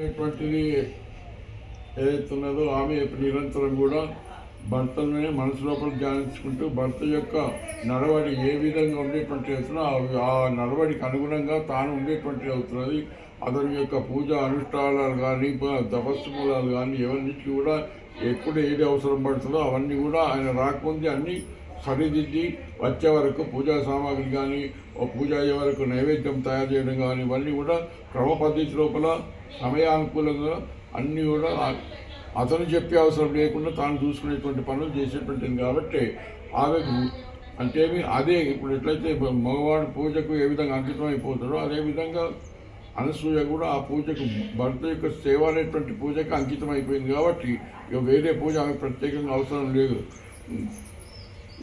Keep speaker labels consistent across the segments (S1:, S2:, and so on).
S1: అనేటువంటిది ఏదైతే ఉన్నదో ఆమె నిరంతరం కూడా భర్తనే మనసు లోపల ధ్యానించుకుంటూ భర్త యొక్క నడవడి ఏ విధంగా ఉండేటువంటి అవుతుందో ఆ- నడవడికి అనుగుణంగా తాను ఉండేటువంటి అవుతున్నది. అతని యొక్క పూజ అనుష్ఠానాలు కానీ ప- తపస్సు మూలాలు కానీ ఎవరిన్నిటికీ కూడా ఎప్పుడు ఏది అవసరం పడుతుందో అవన్నీ కూడా ఆయన రాకముందే అన్నీ సరిదిద్ది వచ్చే వరకు పూజా సామాగ్రి కానీ పూజ అయ్యే వరకు నైవేద్యం తయారు చేయడం కానీ ఇవన్నీ కూడా క్రమ పద్ధతి లోపల సమయానుకూలంగా అన్నీ కూడా అతను చెప్పే అవసరం లేకుండా తాను చూసుకునేటువంటి పనులు చేసేటువంటిది కాబట్టి ఆమెకు అంటే అదే ఇప్పుడు ఎట్లయితే మగవాడు పూజకు ఏ విధంగా అంకితం అయిపోతాడో అదే విధంగా అనసూయ కూడా ఆ పూజకు భర్త యొక్క సేవ అనేటువంటి పూజకు అంకితం అయిపోయింది కాబట్టి ఇక వేరే పూజ ఆమె ప్రత్యేకంగా అవసరం లేదు.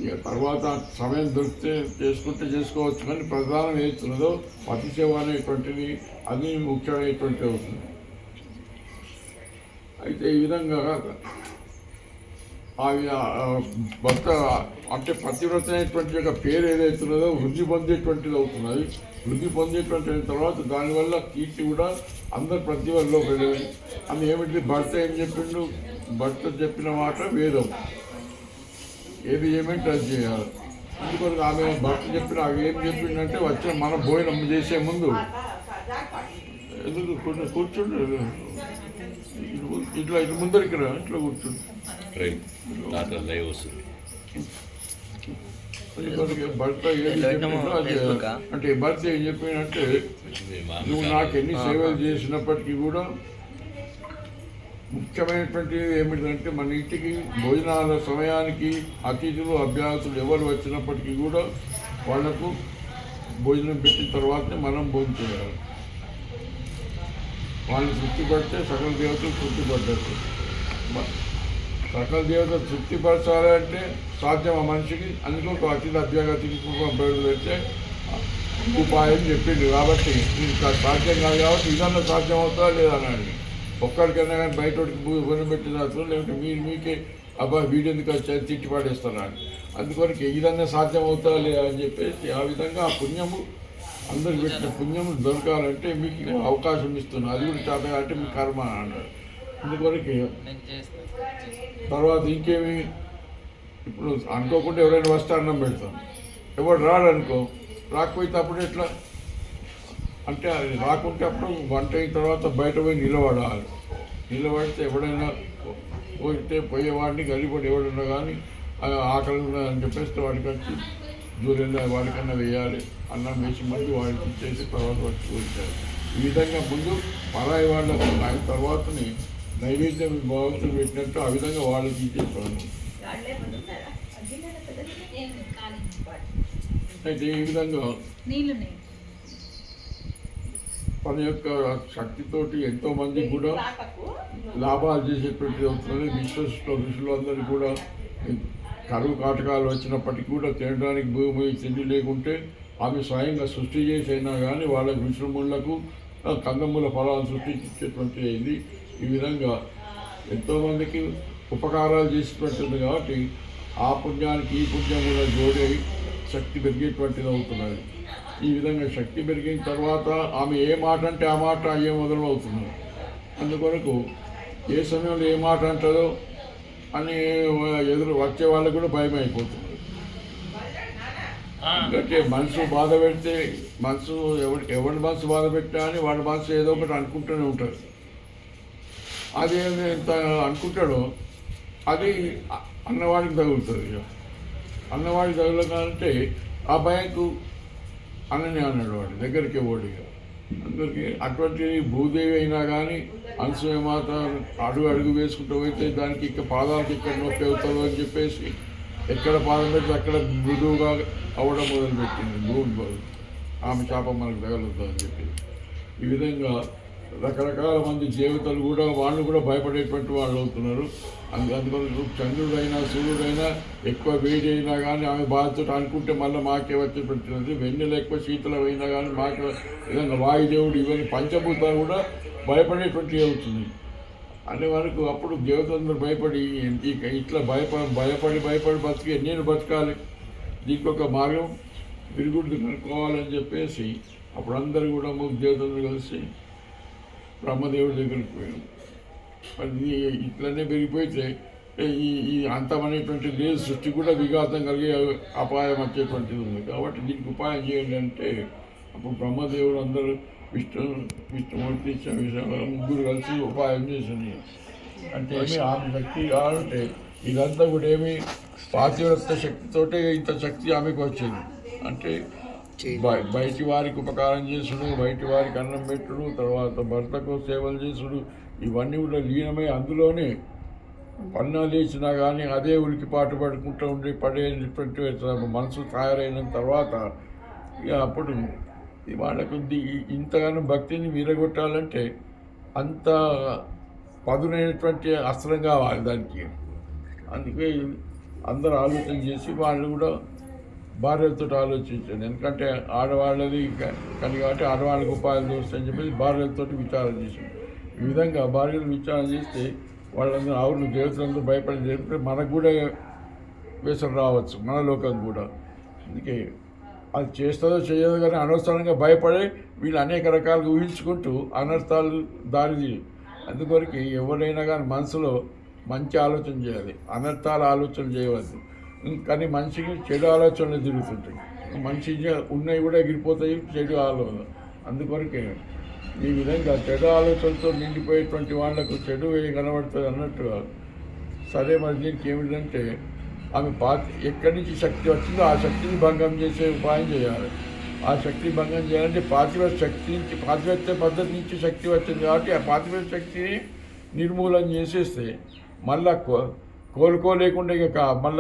S1: ఇక తర్వాత సమయం దొరికితే చేసుకుంటే చేసుకోవచ్చు కానీ ప్రధానం ఏదో పతి సేవ అనేటువంటిది అది ముఖ్యమైనటువంటి అవుతుంది. అయితే ఈ విధంగా ఆ భర్త అంటే పతివ్రత అనేటువంటి యొక్క పేరు ఏదైతున్నదో వృద్ధి పొందేటువంటిది అవుతున్నది వృద్ధి పొందేటువంటి అయిన తర్వాత దానివల్ల కీర్తి కూడా అందరు ప్రతి వాళ్ళలో పెరిగింది. అని ఏమిటి? భర్త ఏం చెప్పిండు? భర్త చెప్పిన మాట వేదం. ఏది ఏమంటే అది చేయాలి. అందుకని ఆమె భర్త చెప్పిన ఆమె ఏం చెప్పిందంటే వచ్చిన మన భోజనం చేసే ముందు ఎందుకు కూర్చో- కూర్చుండు? ఇటు- ఇట్లా ఇటు ముందరికి రా ఇట్లా కూర్చుండు. భర్త ఏం. అంటే భర్త ఏం
S2: మామ
S1: నువ్వు నాకు ఎన్ని సేవలు చేసినప్పటికీ కూడా ముఖ్యమైనటువంటి ఏమిటంటే మన ఇంటికి భోజనాల సమయానికి అతిథులు అభ్యాసులు ఎవరు వచ్చినప్పటికీ కూడా వాళ్ళకు భోజనం పెట్టిన తర్వాతనే మనం భోజనం చేయాలి. వాళ్ళు తృప్తిపడితే సకల దేవతలు తృప్తిపడ్డట్టు. మ- సకల దేవతలు తృప్తిపరచాలంటే సాధ్యం ఆ మనిషికి. అందులో ఒక అతిథి అభ్యాగతికి బయలు పెడితే ఉపాయం చెప్పింది. కాబట్టి ఇది సాధ్యం కాదు కాబట్టి ఇదన్నా సాధ్యం అవుతుందా లేదా అని ఒక్కడికైనా కానీ బయట కొని పెట్టిన లేకుంటే మీరు మీకే అబ్బా వీడెందుకు వచ్చారు తిట్టి పడేస్తారా అని. అందుకొరకు ఇదన్నా సాధ్యం అవుతుందా లేదా అని చెప్పేసి ఆ విధంగా ఆ పుణ్యము అందరికి పెట్టిన పుణ్యం దొరకాలంటే మీకు అవకాశం ఇస్తున్నా అది కూడా చేత అంటే మీ కర్మ అని అన్నాడు అందుకొరకు తర్వాత ఇంకేమి? ఇప్పుడు అనుకోకుండా ఎవరైనా వస్తే అన్నం పెడతాం. ఎవరు రాడు అనుకో రాకపోతే అప్పుడు ఎట్లా? అంటే అది రాకుంటే అప్పుడు వంట అయిన తర్వాత బయట పోయి నిలబడాలి. నిలబడితే ఎవడైనా పోయితే పోయేవాడిని గలిపడి ఎవడున్నా కానీ ఆకలి ఉన్నదని చెప్పేస్తే వాడికి వచ్చి దూరంగా వాడికన్నా వేయాలి. అన్నం వేసి మళ్ళీ వాడికి ఇచ్చేసి తర్వాత వచ్చి కూర్చారు ఈ విధంగా ముందు పరాయి వాళ్ళకు ఆయన తర్వాతని నైవేద్యం భగవంతుడు పెట్టినట్టు ఆ విధంగా వాళ్ళకి ఇచ్చేస్తాను అయితే ఈ విధంగా తన యొక్క శక్తితోటి ఎంతో మంది కూడా లాభాలు చేసేటువంటి అవుతున్నది విశ్వసిస్తున్న ఋషులు అందరికీ కూడా కరువు కాటకాలు వచ్చినప్పటికీ కూడా తినడానికి భూమి తిండి లేకుంటే ఆమె స్వయంగా సృష్టి చేసి అయినా కానీ వాళ్ళ విశ్రములకు కందమూల ఫలాలు సృష్టించేటువంటి అయింది ఈ విధంగా ఎంతోమందికి ఉపకారాలు చేసేటువంటిది కాబట్టి ఆ పుణ్యానికి ఈ పుణ్యం కూడా జోడై శక్తి పెరిగేటువంటిది అవుతున్నది. ఈ విధంగా శక్తి పెరిగిన తర్వాత ఆమె ఏ మాట అంటే ఆ మాట అయ్యే మొదలు అందుకొరకు ఏ సమయంలో ఏ మాట అంటారో అని ఎదురు వచ్చే వాళ్ళకు కూడా భయం అయిపోతుంది. ఎందుకంటే మనసు బాధ పెడితే మనసు ఎవరి ఎవరి మనసు బాధ పెట్టా అని వాడి మనసు ఏదో ఒకటి అనుకుంటూనే ఉంటారు. అది ఎంత అనుకుంటాడో అది అన్నవాడికి తగులుతుంది అన్నవాడికి అన్నవాడికి అంటే ఆ భయంకు అనని అన్నాడు దగ్గరికి ఓడిగా అందరికీ అందరికి అటువంటి భూదేవి అయినా కానీ అనసూయ మాత అడుగు అడుగు వేసుకుంటూ పోతే దానికి ఇక పాదాలకు ఇక్కడ నొప్పి అవుతుందో అని చెప్పేసి ఎక్కడ పాదం పెడితే అక్కడ మృదువుగా అవ్వడం మొదలుపెట్టింది. భూమి ఆమె శాపం మనకు తగలుతుందని అని చెప్పి ఈ విధంగా రకరకాల మంది దేవతలు కూడా వాళ్ళు కూడా భయపడేటువంటి వాళ్ళు అవుతున్నారు. అందు చంద్రుడైనా సూర్యుడైనా ఎక్కువ వేడి అయినా కానీ ఆమె బాధతో అనుకుంటే మళ్ళీ మాకే వచ్చేటువంటిది వెన్నెల ఎక్కువ శీతలమైనా అయినా కానీ మాకు ఏదైనా వాయుదేవుడు ఇవన్నీ పంచభూతాలు కూడా భయపడేటువంటి అవుతుంది అనే వరకు అప్పుడు దేవతలందరూ భయపడి ఇక ఇట్లా భయప భయపడి భయపడి బతికి నేను బతకాలి. దీనికి ఒక మార్గం. విరుగుడు కనుక్కోవాలని చెప్పేసి అప్పుడు అందరూ కూడా ముగ్గు దేవతలు కలిసి బ్రహ్మదేవుడి దగ్గరికి పోయాం. మరి ఇది ఇట్లనే పెరిగిపోతే ఈ ఈ అంతం అనేటువంటి లేదు సృష్టి కూడా విఘాతం కలిగే అపాయం వచ్చేటువంటిది ఉంది. కాబట్టి దీనికి ఉపాయం చేయండి అంటే అప్పుడు బ్రహ్మదేవుడు అందరూ విష్ణు విష్ణుమూర్తి ముగ్గురు కలిసి ఉపాయం చేసింది. అంటే ఏమి ఆమె శక్తి కావాలంటే ఇదంతా కూడా ఏమి పాతివ్రత శక్తితోటే ఇంత శక్తి ఆమెకు వచ్చింది. అంటే బయటి వారికి ఉపకారం చేసుడు బయటి వారికి అన్నం పెట్టుడు తర్వాత భర్తకు సేవలు చేసుడు ఇవన్నీ కూడా లీనమై అందులోనే పన్నాలు వేసినా కానీ అదే ఉనికి పాటు పడుకుంటూ ఉండి పడే మనసు తయారైన తర్వాత ఇక అప్పుడు వాళ్ళకు ఇంతగానో భక్తిని వీరగొట్టాలంటే అంత పదునైనటువంటి అస్త్రం కావాలి దానికి. అందుకే అందరూ ఆలోచన చేసి వాళ్ళు కూడా భార్యలతో ఆలోచించాను ఎందుకంటే ఆడవాళ్ళది క- కాబట్టి ఆడవాళ్ళకి ఉపాయాలు దొరుకుతాయని చెప్పేసి భార్యలతో విచారణ చేశాను ఈ విధంగా భార్యలు విచారణ చేస్తే వాళ్ళందరూ ఆవులు దేవతలందరూ భయపడి జరిపితే మనకు కూడా వేసలు రావచ్చు మన లోకం కూడా. అందుకే అది చేస్తుందో చేయదో కానీ అనవసరంగా భయపడి వీళ్ళు అనేక రకాలుగా ఊహించుకుంటూ అనర్థాలు దారి అందుకొరకు ఎవరైనా కానీ మనసులో మంచి ఆలోచన చేయాలి. అనర్థాల ఆలోచన చేయవద్దు. కానీ మనిషికి చెడు ఆలోచనలు తిరుగుతుంటాయి. మనిషి ఉన్నవి కూడా ఎగిరిపోతాయి చెడు ఆలోచన అందుకొరకే ఈ విధంగా చెడు ఆలోచనతో నిండిపోయేటువంటి వాళ్ళకు చెడు ఏ కనబడుతుంది అన్నట్టుగా సరే మరి దీనికి ఏమిటంటే ఆమె పాత ఎక్కడి నుంచి శక్తి వచ్చిందో ఆ శక్తిని భంగం చేసే ఉపాయం చేయాలి. ఆ శక్తి భంగం చేయాలంటే పాతివ శక్తి నుంచి పాతివత్య పద్ధతి నుంచి శక్తి వచ్చింది కాబట్టి ఆ పాతివ శక్తిని నిర్మూలన చేసేస్తే మళ్ళా కో కోలుకోలేకుండా ఇక మళ్ళీ